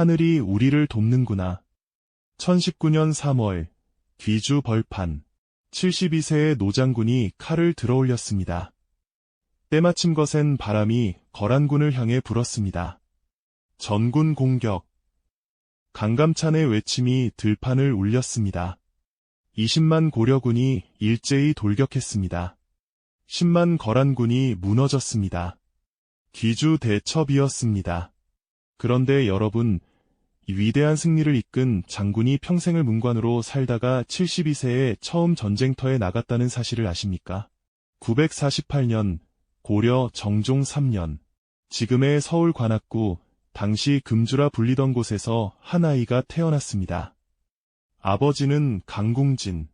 하늘이 우리를 돕는구나. 1019년 3월, 귀주 벌판. 72세의 노장군이 칼을 들어 올렸습니다. 때마침 거센 바람이 거란군을 향해 불었습니다. 전군 공격. 강감찬의 외침이 들판을 울렸습니다. 20만 고려군이 일제히 돌격했습니다. 10만 거란군이 무너졌습니다. 귀주 대첩이었습니다. 그런데 여러분, 이 위대한 승리를 이끈 장군이 평생을 문관으로 살다가 72세에 처음 전쟁터에 나갔다는 사실을 아십니까? 948년 고려 정종 3년 지금의 서울 관악구 당시 금주라 불리던 곳에서 한 아이가 태어났습니다. 아버지는 강궁진,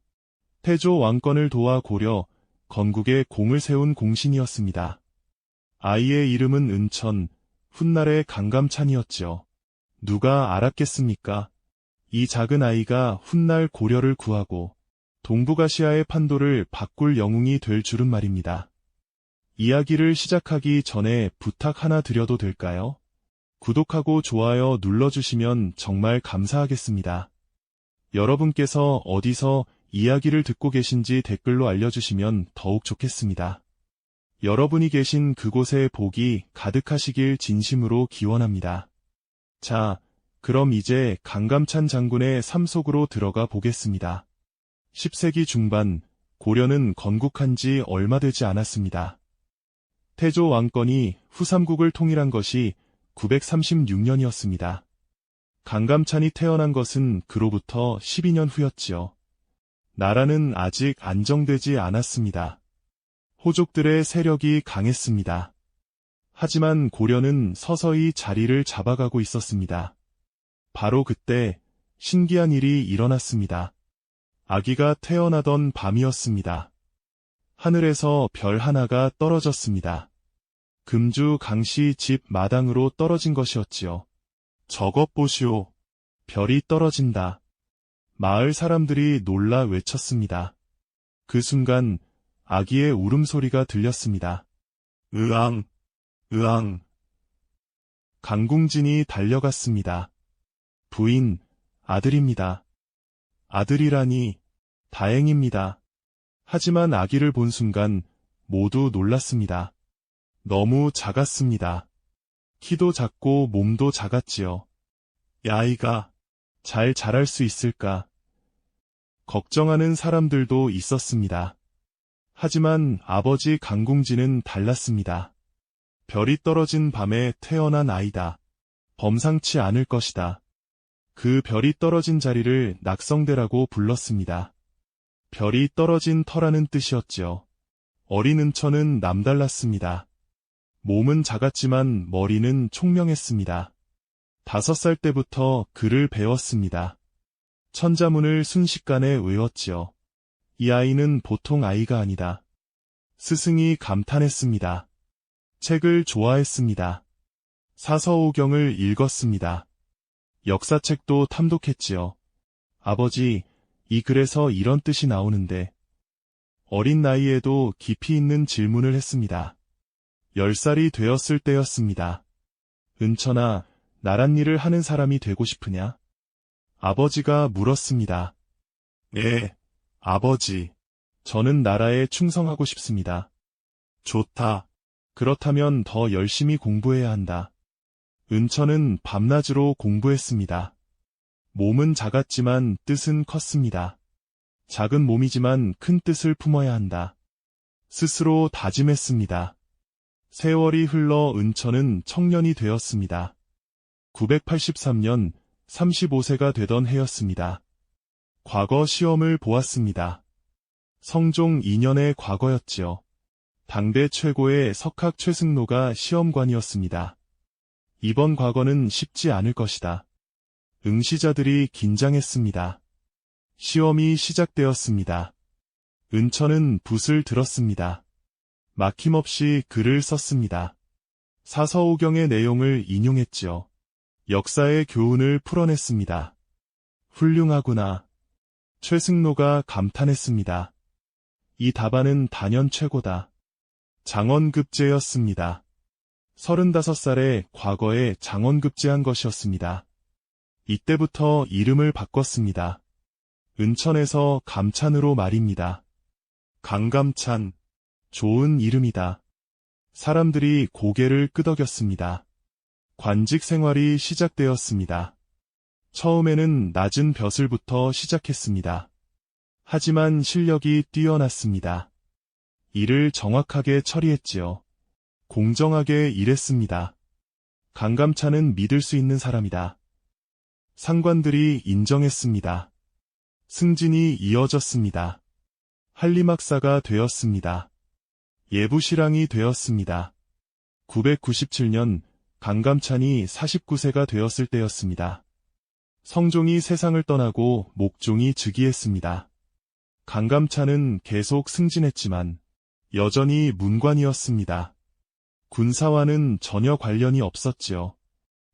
태조 왕권을 도와 고려, 건국에 공을 세운 공신이었습니다. 아이의 이름은 은천, 훗날의 강감찬이었죠. 누가 알았겠습니까? 이 작은 아이가 훗날 고려를 구하고 동북아시아의 판도를 바꿀 영웅이 될 줄은 말입니다. 이야기를 시작하기 전에 부탁 하나 드려도 될까요? 구독하고 좋아요 눌러주시면 정말 감사하겠습니다. 여러분께서 어디서 이야기를 듣고 계신지 댓글로 알려주시면 더욱 좋겠습니다. 여러분이 계신 그곳에 복이 가득하시길 진심으로 기원합니다. 자, 그럼 이제 강감찬 장군의 삶 속으로 들어가 보겠습니다. 10세기 중반, 고려는 건국한 지 얼마 되지 않았습니다. 태조 왕건이 후삼국을 통일한 것이 936년이었습니다. 강감찬이 태어난 것은 그로부터 12년 후였지요. 나라는 아직 안정되지 않았습니다. 호족들의 세력이 강했습니다. 하지만 고려는 서서히 자리를 잡아가고 있었습니다. 바로 그때 신기한 일이 일어났습니다. 아기가 태어나던 밤이었습니다. 하늘에서 별 하나가 떨어졌습니다. 금주 강씨 집 마당으로 떨어진 것이었지요. 저것 보시오. 별이 떨어진다. 마을 사람들이 놀라 외쳤습니다. 그 순간 아기의 울음소리가 들렸습니다. 으앙, 으앙. 강궁진이 달려갔습니다. 부인, 아들입니다. 아들이라니, 다행입니다. 하지만 아기를 본 순간 모두 놀랐습니다. 너무 작았습니다. 키도 작고 몸도 작았지요. 이 아이가 잘 자랄 수 있을까? 걱정하는 사람들도 있었습니다. 하지만 아버지 강궁진은 달랐습니다. 별이 떨어진 밤에 태어난 아이다. 범상치 않을 것이다. 그 별이 떨어진 자리를 낙성대라고 불렀습니다. 별이 떨어진 터라는 뜻이었지요. 어린 은천은 남달랐습니다. 몸은 작았지만 머리는 총명했습니다. 다섯 살 때부터 글을 배웠습니다. 천자문을 순식간에 외웠지요. 이 아이는 보통 아이가 아니다. 스승이 감탄했습니다. 책을 좋아했습니다. 사서오경을 읽었습니다. 역사책도 탐독했지요. 아버지, 이 글에서 이런 뜻이 나오는데, 어린 나이에도 깊이 있는 질문을 했습니다. 열살이 되었을 때였습니다. 은천아, 나란 일을 하는 사람이 되고 싶으냐? 아버지가 물었습니다. 네, 아버지. 저는 나라에 충성하고 싶습니다. 좋다. 그렇다면 더 열심히 공부해야 한다. 은천은 밤낮으로 공부했습니다. 몸은 작았지만 뜻은 컸습니다. 작은 몸이지만 큰 뜻을 품어야 한다. 스스로 다짐했습니다. 세월이 흘러 은천은 청년이 되었습니다. 983년 35세가 되던 해였습니다. 과거 시험을 보았습니다. 성종 2년의 과거였지요. 당대 최고의 석학 최승로가 시험관이었습니다. 이번 과거는 쉽지 않을 것이다. 응시자들이 긴장했습니다. 시험이 시작되었습니다. 은천은 붓을 들었습니다. 막힘없이 글을 썼습니다. 사서오경의 내용을 인용했지요. 역사의 교훈을 풀어냈습니다. 훌륭하구나. 최승로가 감탄했습니다. 이 답안은 단연 최고다. 장원급제였습니다. 35살에 과거에 장원급제한 것이었습니다. 이때부터 이름을 바꿨습니다. 은천에서 감찬으로 말입니다. 강감찬. 좋은 이름이다. 사람들이 고개를 끄덕였습니다. 관직 생활이 시작되었습니다. 처음에는 낮은 벼슬부터 시작했습니다. 하지만 실력이 뛰어났습니다. 일을 정확하게 처리했지요. 공정하게 일했습니다. 강감찬은 믿을 수 있는 사람이다. 상관들이 인정했습니다. 승진이 이어졌습니다. 한림학사가 되었습니다. 예부시랑이 되었습니다. 997년 강감찬이 49세가 되었을 때였습니다. 성종이 세상을 떠나고 목종이 즉위했습니다. 강감찬은 계속 승진했지만 여전히 문관이었습니다. 군사와는 전혀 관련이 없었지요.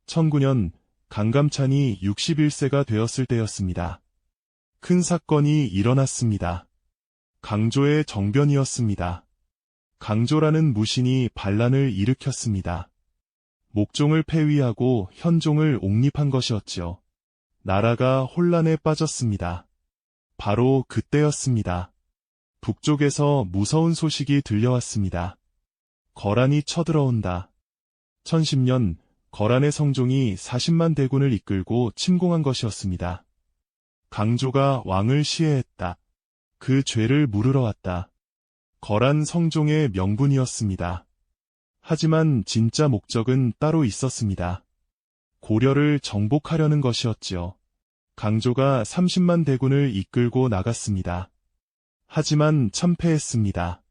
1009년 강감찬이 61세가 되었을 때였습니다. 큰 사건이 일어났습니다. 강조의 정변이었습니다. 강조라는 무신이 반란을 일으켰습니다. 목종을 폐위하고 현종을 옹립한 것이었지요. 나라가 혼란에 빠졌습니다. 바로 그때였습니다. 북쪽에서 무서운 소식이 들려왔습니다. 거란이 쳐들어온다. 1010년 거란의 성종이 40만 대군을 이끌고 침공한 것이었습니다. 강조가 왕을 시해했다. 그 죄를 물으러 왔다. 거란 성종의 명분이었습니다. 하지만 진짜 목적은 따로 있었습니다. 고려를 정복하려는 것이었지요. 강조가 30만 대군을 이끌고 나갔습니다. 하지만 참패했습니다.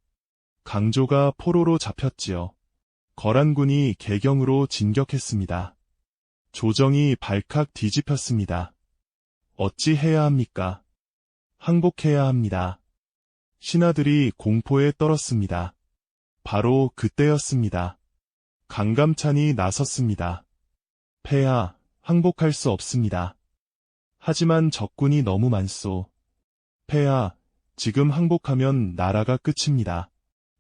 강조가 포로로 잡혔지요. 거란군이 개경으로 진격했습니다. 조정이 발칵 뒤집혔습니다. 어찌 해야 합니까? 항복해야 합니다. 신하들이 공포에 떨었습니다. 바로 그때였습니다. 강감찬이 나섰습니다. 폐하, 항복할 수 없습니다. 하지만 적군이 너무 많소. 폐하, 지금 항복하면 나라가 끝입니다.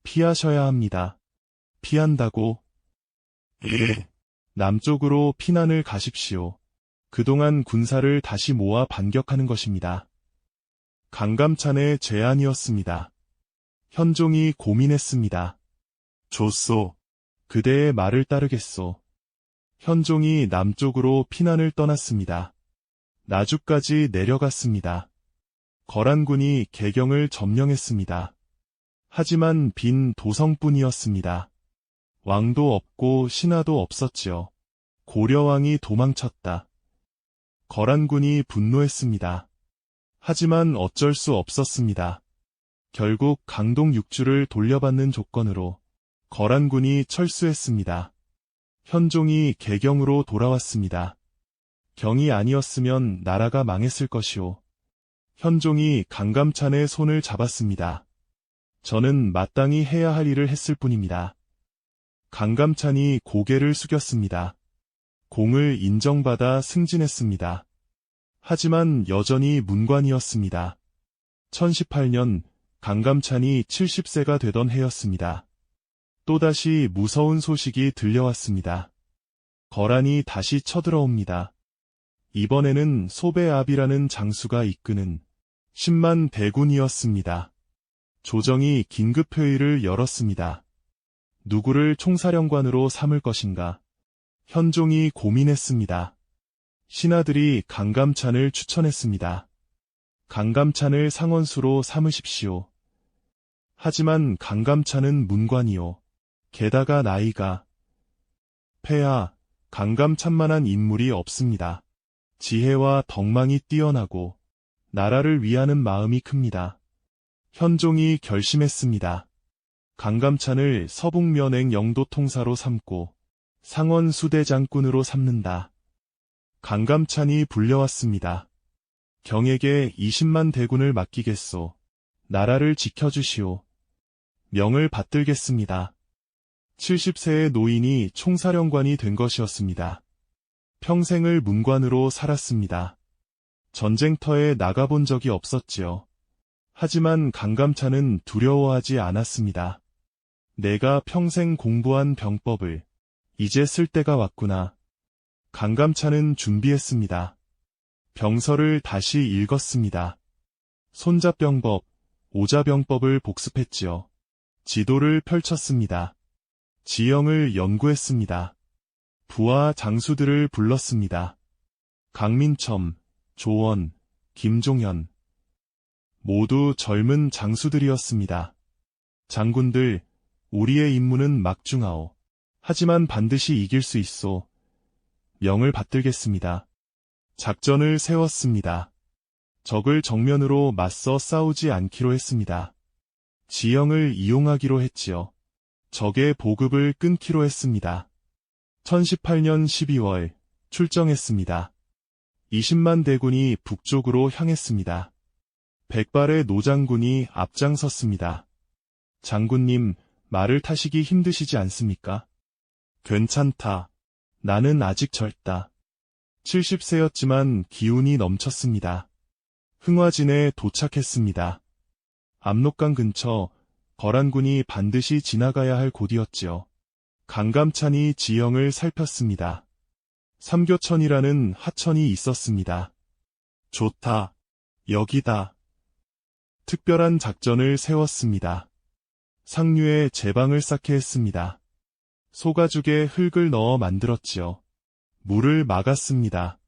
피하셔야 합니다. 피한다고? 예. 남쪽으로 피난을 가십시오. 그동안 군사를 다시 모아 반격하는 것입니다. 강감찬의 제안이었습니다. 현종이 고민했습니다. 좋소. 그대의 말을 따르겠소. 현종이 남쪽으로 피난을 떠났습니다. 나주까지 내려갔습니다. 거란군이 개경을 점령했습니다. 하지만 빈 도성뿐이었습니다. 왕도 없고 신하도 없었지요. 고려왕이 도망쳤다. 거란군이 분노했습니다. 하지만 어쩔 수 없었습니다. 결국 강동 육주를 돌려받는 조건으로 거란군이 철수했습니다. 현종이 개경으로 돌아왔습니다. 경이 아니었으면 나라가 망했을 것이오. 현종이 강감찬의 손을 잡았습니다. 저는 마땅히 해야 할 일을 했을 뿐입니다. 강감찬이 고개를 숙였습니다. 공을 인정받아 승진했습니다. 하지만 여전히 문관이었습니다. 1018년 강감찬이 70세가 되던 해였습니다. 또다시 무서운 소식이 들려왔습니다. 거란이 다시 쳐들어옵니다. 이번에는 소배압이라는 장수가 이끄는 10만 대군이었습니다. 조정이 긴급회의를 열었습니다. 누구를 총사령관으로 삼을 것인가? 현종이 고민했습니다. 신하들이 강감찬을 추천했습니다. 강감찬을 상원수로 삼으십시오. 하지만 강감찬은 문관이요. 게다가 나이가 폐하, 강감찬만한 인물이 없습니다. 지혜와 덕망이 뛰어나고 나라를 위하는 마음이 큽니다. 현종이 결심했습니다. 강감찬을 서북면행 영도 통사로 삼고 상원 수대장군으로 삼는다. 강감찬이 불려왔습니다. 경에게 20만 대군을 맡기겠소. 나라를 지켜주시오. 명을 받들겠습니다. 70세의 노인이 총사령관이 된 것이었습니다. 평생을 문관으로 살았습니다. 전쟁터에 나가본 적이 없었지요. 하지만 강감찬은 두려워하지 않았습니다. 내가 평생 공부한 병법을 이제 쓸 때가 왔구나. 강감찬은 준비했습니다. 병서를 다시 읽었습니다. 손자병법, 오자병법을 복습했지요. 지도를 펼쳤습니다. 지형을 연구했습니다. 부하 장수들을 불렀습니다. 강민첨, 조원, 김종현. 모두 젊은 장수들이었습니다. 장군들, 우리의 임무는 막중하오. 하지만 반드시 이길 수 있소. 명을 받들겠습니다. 작전을 세웠습니다. 적을 정면으로 맞서 싸우지 않기로 했습니다. 지형을 이용하기로 했지요. 적의 보급을 끊기로 했습니다. 1018년 12월 출정했습니다. 20만 대군이 북쪽으로 향했습니다. 백발의 노장군이 앞장섰습니다. 장군님, 말을 타시기 힘드시지 않습니까? 괜찮다. 나는 아직 젊다. 70세였지만 기운이 넘쳤습니다. 흥화진에 도착했습니다. 압록강 근처 거란군이 반드시 지나가야 할 곳이었지요. 강감찬이 지형을 살폈습니다. 삼교천이라는 하천이 있었습니다. 좋다. 여기다. 특별한 작전을 세웠습니다. 상류에 제방을 쌓게 했습니다. 소가죽에 흙을 넣어 만들었지요. 물을 막았습니다.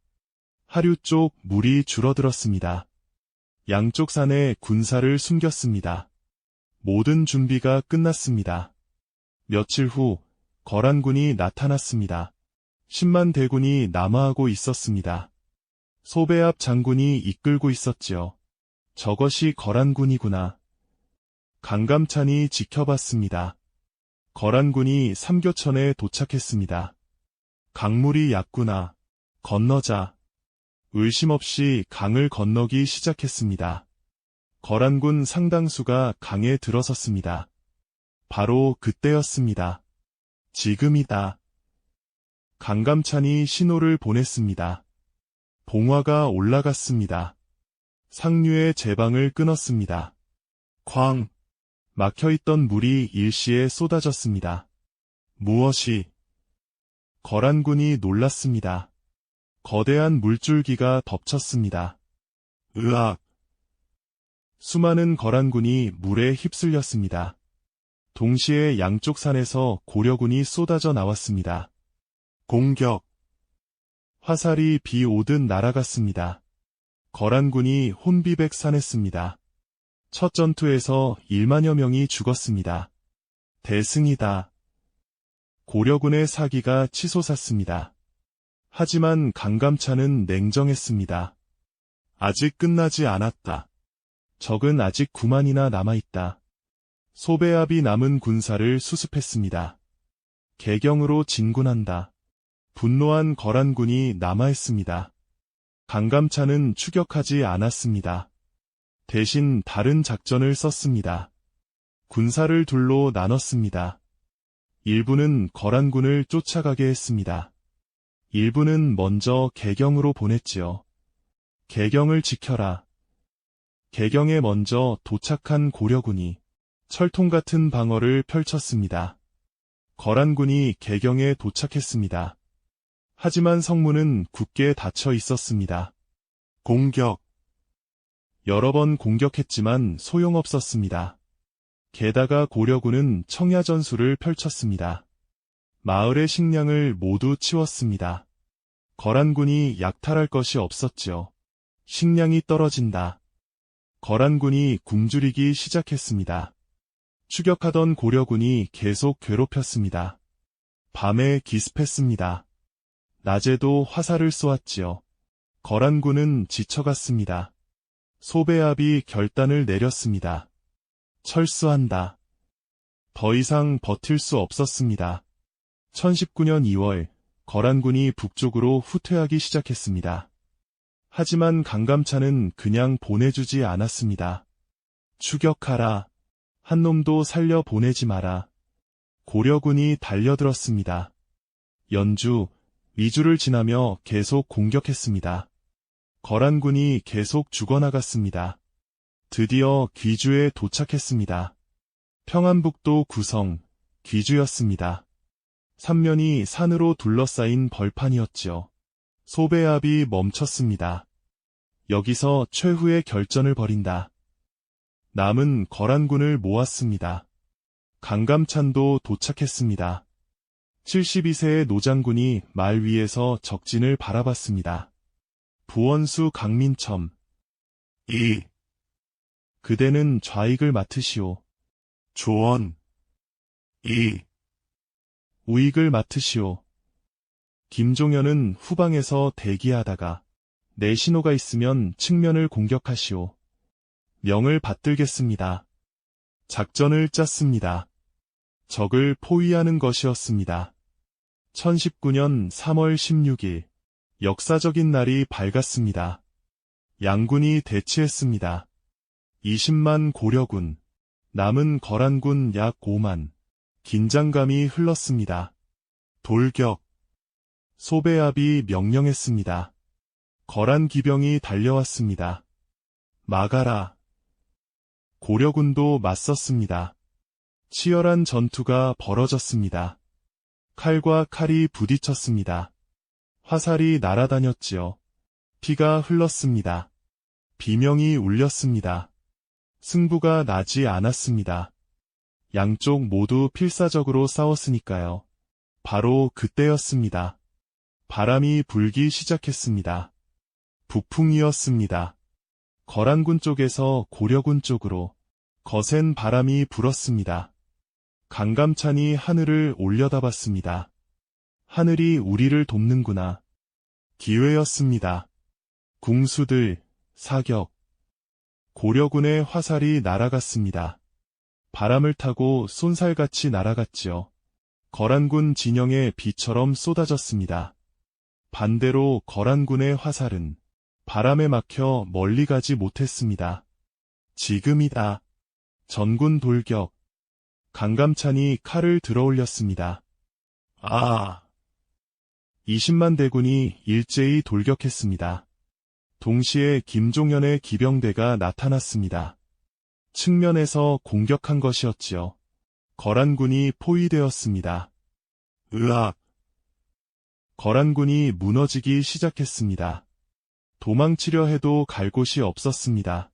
하류 쪽 물이 줄어들었습니다. 양쪽 산에 군사를 숨겼습니다. 모든 준비가 끝났습니다. 며칠 후 거란군이 나타났습니다. 10만 대군이 남하하고 있었습니다. 소배압 장군이 이끌고 있었지요. 저것이 거란군이구나. 강감찬이 지켜봤습니다. 거란군이 삼교천에 도착했습니다. 강물이 얕구나. 건너자. 의심 없이 강을 건너기 시작했습니다. 거란군 상당수가 강에 들어섰습니다. 바로 그때였습니다. 지금이다. 강감찬이 신호를 보냈습니다. 봉화가 올라갔습니다. 상류의 제방을 끊었습니다. 광! 막혀있던 물이 일시에 쏟아졌습니다. 무엇이? 거란군이 놀랐습니다. 거대한 물줄기가 덮쳤습니다. 으악! 수많은 거란군이 물에 휩쓸렸습니다. 동시에 양쪽 산에서 고려군이 쏟아져 나왔습니다. 공격! 화살이 비 오듯 날아갔습니다. 거란군이 혼비백산했습니다. 첫 전투에서 1만여 명이 죽었습니다. 대승이다. 고려군의 사기가 치솟았습니다. 하지만 강감찬은 냉정했습니다. 아직 끝나지 않았다. 적은 아직 9만이나 남아있다. 소배압이 남은 군사를 수습했습니다. 개경으로 진군한다. 분노한 거란군이 남아있습니다. 강감찬은 추격하지 않았습니다. 대신 다른 작전을 썼습니다. 군사를 둘로 나눴습니다. 일부는 거란군을 쫓아가게 했습니다. 일부는 먼저 개경으로 보냈지요. 개경을 지켜라. 개경에 먼저 도착한 고려군이 철통 같은 방어를 펼쳤습니다. 거란군이 개경에 도착했습니다. 하지만 성문은 굳게 닫혀 있었습니다. 공격. 여러 번 공격했지만 소용없었습니다. 게다가 고려군은 청야전술을 펼쳤습니다. 마을의 식량을 모두 치웠습니다. 거란군이 약탈할 것이 없었지요. 식량이 떨어진다. 거란군이 굶주리기 시작했습니다. 추격하던 고려군이 계속 괴롭혔습니다. 밤에 기습했습니다. 낮에도 화살을 쏘았지요. 거란군은 지쳐갔습니다. 소배압이 결단을 내렸습니다. 철수한다. 더 이상 버틸 수 없었습니다. 1019년 2월 거란군이 북쪽으로 후퇴하기 시작했습니다. 하지만 강감찬은 그냥 보내주지 않았습니다. 추격하라. 한 놈도 살려 보내지 마라. 고려군이 달려들었습니다. 연주, 미주를 지나며 계속 공격했습니다. 거란군이 계속 죽어나갔습니다. 드디어 귀주에 도착했습니다. 평안북도 구성, 귀주였습니다. 삼면이 산으로 둘러싸인 벌판이었지요. 소배압이 멈췄습니다. 여기서 최후의 결전을 벌인다. 남은 거란군을 모았습니다. 강감찬도 도착했습니다. 72세의 노장군이 말 위에서 적진을 바라봤습니다. 부원수 강민첨. 이. 그대는 좌익을 맡으시오. 조원. 이. 우익을 맡으시오. 김종현은 후방에서 대기하다가 내 신호가 있으면 측면을 공격하시오. 명을 받들겠습니다. 작전을 짰습니다. 적을 포위하는 것이었습니다. 1019년 3월 16일 역사적인 날이 밝았습니다. 양군이 대치했습니다. 20만 고려군, 남은 거란군 약 5만, 긴장감이 흘렀습니다. 돌격, 소배압이 명령했습니다. 거란 기병이 달려왔습니다. 막아라. 고려군도 맞섰습니다. 치열한 전투가 벌어졌습니다. 칼과 칼이 부딪혔습니다. 화살이 날아다녔지요. 피가 흘렀습니다. 비명이 울렸습니다. 승부가 나지 않았습니다. 양쪽 모두 필사적으로 싸웠으니까요. 바로 그때였습니다. 바람이 불기 시작했습니다. 부풍이었습니다. 거란군 쪽에서 고려군 쪽으로 거센 바람이 불었습니다. 강감찬이 하늘을 올려다봤습니다. 하늘이 우리를 돕는구나. 기회였습니다. 궁수들, 사격. 고려군의 화살이 날아갔습니다. 바람을 타고 쏜살같이 날아갔지요. 거란군 진영에 비처럼 쏟아졌습니다. 반대로 거란군의 화살은 바람에 막혀 멀리 가지 못했습니다. 지금이다. 전군 돌격. 강감찬이 칼을 들어 올렸습니다. 아! 20만 대군이 일제히 돌격했습니다. 동시에 김종현의 기병대가 나타났습니다. 측면에서 공격한 것이었지요. 거란군이 포위되었습니다. 으악! 거란군이 무너지기 시작했습니다. 도망치려 해도 갈 곳이 없었습니다.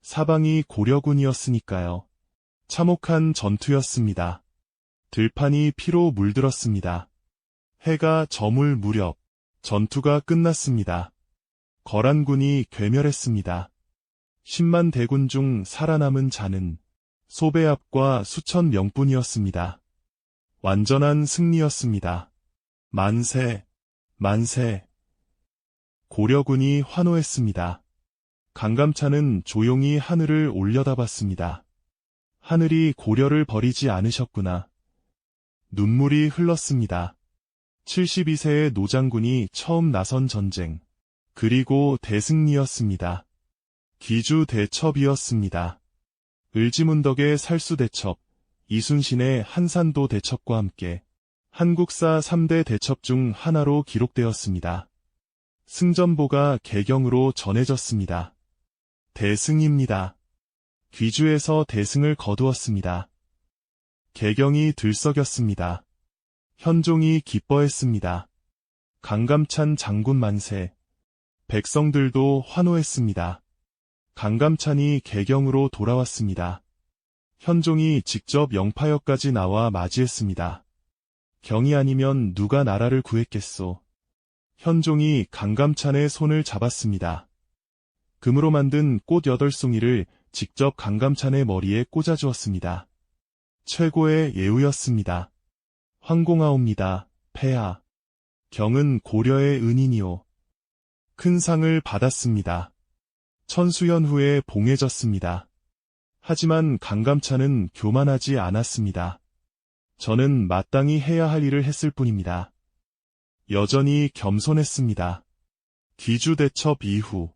사방이 고려군이었으니까요. 참혹한 전투였습니다. 들판이 피로 물들었습니다. 해가 저물 무렵 전투가 끝났습니다. 거란군이 괴멸했습니다. 10만 대군 중 살아남은 자는 소배압과 수천 명뿐이었습니다. 완전한 승리였습니다. 만세, 만세. 고려군이 환호했습니다. 강감찬은 조용히 하늘을 올려다봤습니다. 하늘이 고려를 버리지 않으셨구나. 눈물이 흘렀습니다. 72세의 노장군이 처음 나선 전쟁, 그리고 대승리였습니다. 기주 대첩이었습니다. 을지문덕의 살수 대첩, 이순신의 한산도 대첩과 함께 한국사 3대 대첩 중 하나로 기록되었습니다. 승전보가 개경으로 전해졌습니다. 대승입니다. 귀주에서 대승을 거두었습니다. 개경이 들썩였습니다. 현종이 기뻐했습니다. 강감찬 장군 만세. 백성들도 환호했습니다. 강감찬이 개경으로 돌아왔습니다. 현종이 직접 영파역까지 나와 맞이했습니다. 경이 아니면 누가 나라를 구했겠소. 현종이 강감찬의 손을 잡았습니다. 금으로 만든 꽃 여덟 송이를 직접 강감찬의 머리에 꽂아주었습니다. 최고의 예우였습니다. 황공하옵니다. 폐하. 경은 고려의 은인이오. 큰 상을 받았습니다. 천수연 후에 봉해졌습니다. 하지만 강감찬은 교만하지 않았습니다. 저는 마땅히 해야 할 일을 했을 뿐입니다. 여전히 겸손했습니다. 귀주대첩 이후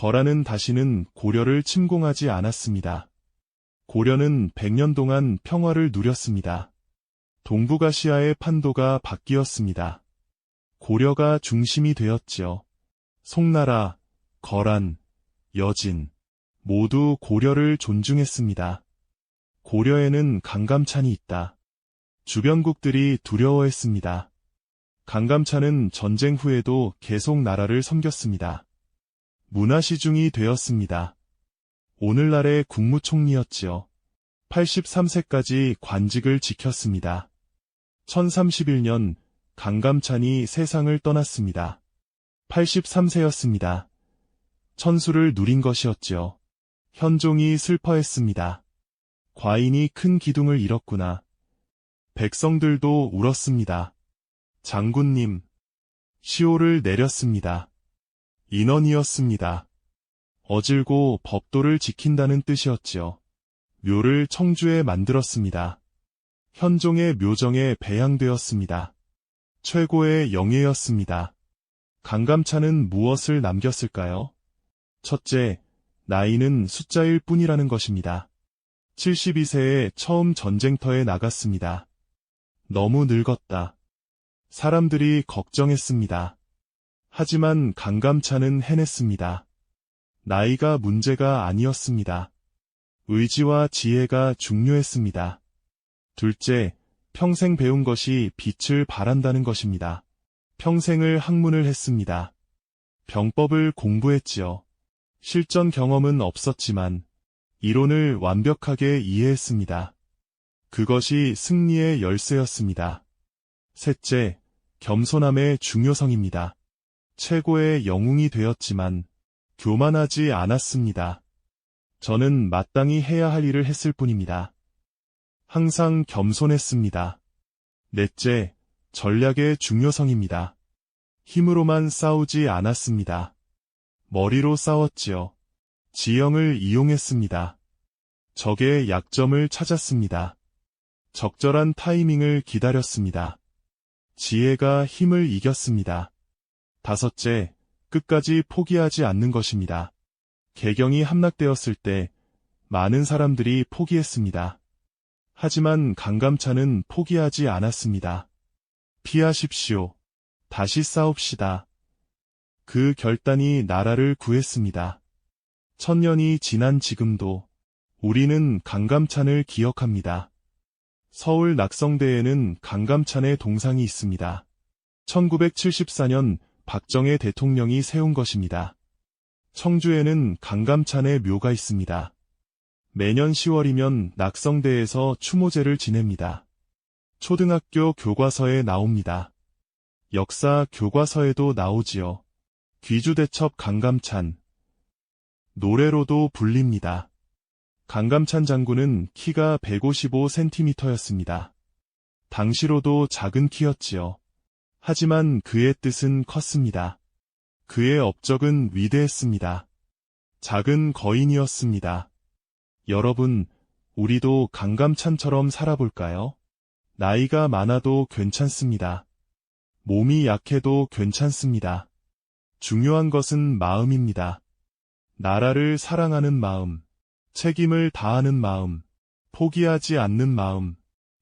거란은 다시는 고려를 침공하지 않았습니다. 고려는 100년 동안 평화를 누렸습니다. 동북아시아의 판도가 바뀌었습니다. 고려가 중심이 되었지요. 송나라, 거란, 여진 모두 고려를 존중했습니다. 고려에는 강감찬이 있다. 주변국들이 두려워했습니다. 강감찬은 전쟁 후에도 계속 나라를 섬겼습니다. 문화시중이 되었습니다. 오늘날의 국무총리였지요. 83세까지 관직을 지켰습니다. 1031년 강감찬이 세상을 떠났습니다. 83세였습니다. 천수를 누린 것이었지요. 현종이 슬퍼했습니다. 과인이 큰 기둥을 잃었구나. 백성들도 울었습니다. 장군님, 시호를 내렸습니다. 인원이었습니다. 어질고 법도를 지킨다는 뜻이었지요. 묘를 청주에 만들었습니다. 현종의 묘정에 배양되었습니다. 최고의 영예였습니다. 강감찬은 무엇을 남겼을까요? 첫째, 나이는 숫자일 뿐이라는 것입니다. 72세에 처음 전쟁터에 나갔습니다. 너무 늙었다. 사람들이 걱정했습니다. 하지만 강감찬은 해냈습니다. 나이가 문제가 아니었습니다. 의지와 지혜가 중요했습니다. 둘째, 평생 배운 것이 빛을 발한다는 것입니다. 평생을 학문을 했습니다. 병법을 공부했지요. 실전 경험은 없었지만 이론을 완벽하게 이해했습니다. 그것이 승리의 열쇠였습니다. 셋째, 겸손함의 중요성입니다. 최고의 영웅이 되었지만 교만하지 않았습니다. 저는 마땅히 해야 할 일을 했을 뿐입니다. 항상 겸손했습니다. 넷째, 전략의 중요성입니다. 힘으로만 싸우지 않았습니다. 머리로 싸웠지요. 지형을 이용했습니다. 적의 약점을 찾았습니다. 적절한 타이밍을 기다렸습니다. 지혜가 힘을 이겼습니다. 다섯째, 끝까지 포기하지 않는 것입니다. 개경이 함락되었을 때 많은 사람들이 포기했습니다. 하지만 강감찬은 포기하지 않았습니다. 피하십시오. 다시 싸웁시다. 그 결단이 나라를 구했습니다. 천년이 지난 지금도 우리는 강감찬을 기억합니다. 서울 낙성대에는 강감찬의 동상이 있습니다. 1974년 박정희 대통령이 세운 것입니다. 청주에는 강감찬의 묘가 있습니다. 매년 10월이면 낙성대에서 추모제를 지냅니다. 초등학교 교과서에 나옵니다. 역사 교과서에도 나오지요. 귀주대첩 강감찬. 노래로도 불립니다. 강감찬 장군은 키가 155cm였습니다. 당시로도 작은 키였지요. 하지만 그의 뜻은 컸습니다. 그의 업적은 위대했습니다. 작은 거인이었습니다. 여러분, 우리도 강감찬처럼 살아볼까요? 나이가 많아도 괜찮습니다. 몸이 약해도 괜찮습니다. 중요한 것은 마음입니다. 나라를 사랑하는 마음, 책임을 다하는 마음, 포기하지 않는 마음.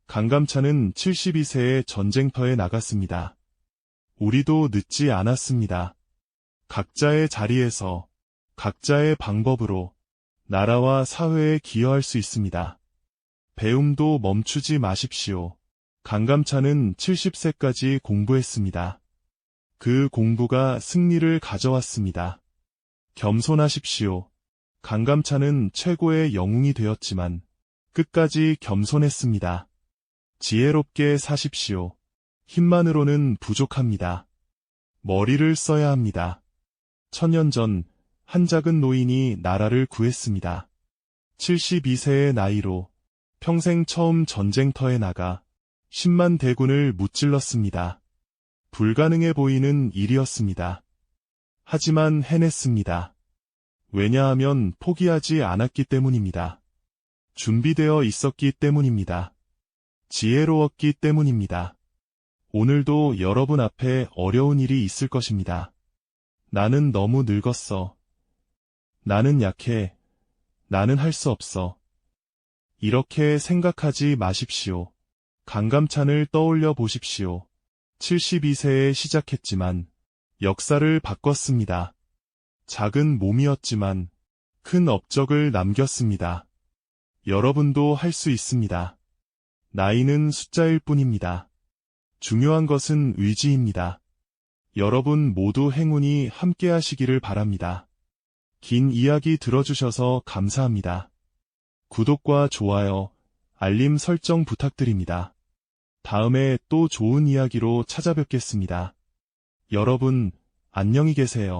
강감찬은 72세에 전쟁터에 나갔습니다. 우리도 늦지 않았습니다. 각자의 자리에서, 각자의 방법으로 나라와 사회에 기여할 수 있습니다. 배움도 멈추지 마십시오. 강감찬은 70세까지 공부했습니다. 그 공부가 승리를 가져왔습니다. 겸손하십시오. 강감찬은 최고의 영웅이 되었지만 끝까지 겸손했습니다. 지혜롭게 사십시오. 힘만으로는 부족합니다. 머리를 써야 합니다. 천년 전 한 작은 노인이 나라를 구했습니다. 72세의 나이로 평생 처음 전쟁터에 나가 10만 대군을 무찔렀습니다. 불가능해 보이는 일이었습니다. 하지만 해냈습니다. 왜냐하면 포기하지 않았기 때문입니다. 준비되어 있었기 때문입니다. 지혜로웠기 때문입니다. 오늘도 여러분 앞에 어려운 일이 있을 것입니다. 나는 너무 늙었어. 나는 약해. 나는 할 수 없어. 이렇게 생각하지 마십시오. 강감찬을 떠올려 보십시오. 72세에 시작했지만 역사를 바꿨습니다. 작은 몸이었지만 큰 업적을 남겼습니다. 여러분도 할 수 있습니다. 나이는 숫자일 뿐입니다. 중요한 것은 의지입니다. 여러분 모두 행운이 함께 하시기를 바랍니다. 긴 이야기 들어주셔서 감사합니다. 구독과 좋아요, 알림 설정 부탁드립니다. 다음에 또 좋은 이야기로 찾아뵙겠습니다. 여러분, 안녕히 계세요.